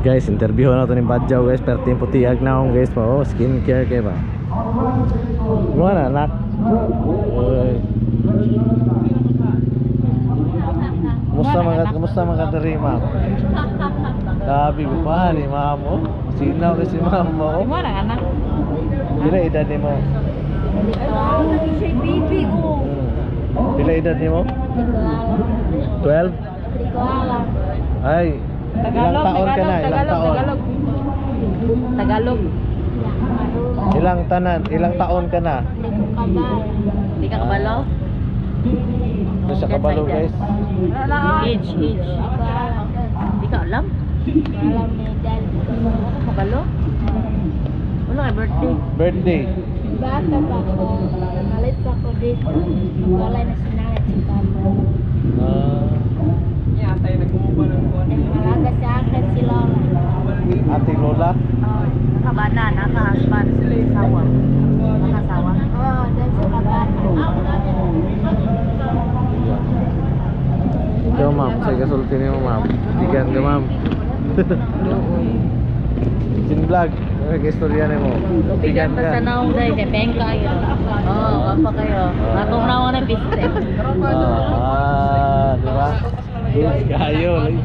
Guys, interview na to ni Badjaw guys, pero tempo tiag na akong guys pa. Oh, skincare kay ba. Mo na anak. Oy. Kumusta mga kumusta mga diri ma'am? Sabi ko pa ni ma'am oh. Sinaw kasi ma'am mo. oh. Mo ra anak. Pila edad ni mo? Baby. Hmm. Pila edad ni mo? 12? Ay, ilang taon ka na? Ilang taon? Tagalog. Tagalog. Ilang tanan? Ilang taon ka na? Di ka kabalo? Ito sa kabalo guys. Age, age. Di ka alam? Kabalo? Wala kay birthday. Birthday. Bata pa ako, malit pa ako dito. Magwalay na sinalit si Papa. Ah, adalah uh, Nakabana, Naka Husband, Sawa. Naka Sawa. Oh, dan Nakabana. Yo, ma'am. Saya kesultin mo, ma'am. Digan ka, ma'am. Chin vlog. Nag-istorya eh, na mo. Bigan ka. Sa naong day, kay Peng apa kayo. Atong naong na business. Ah, di ba? Kayo. Kayo.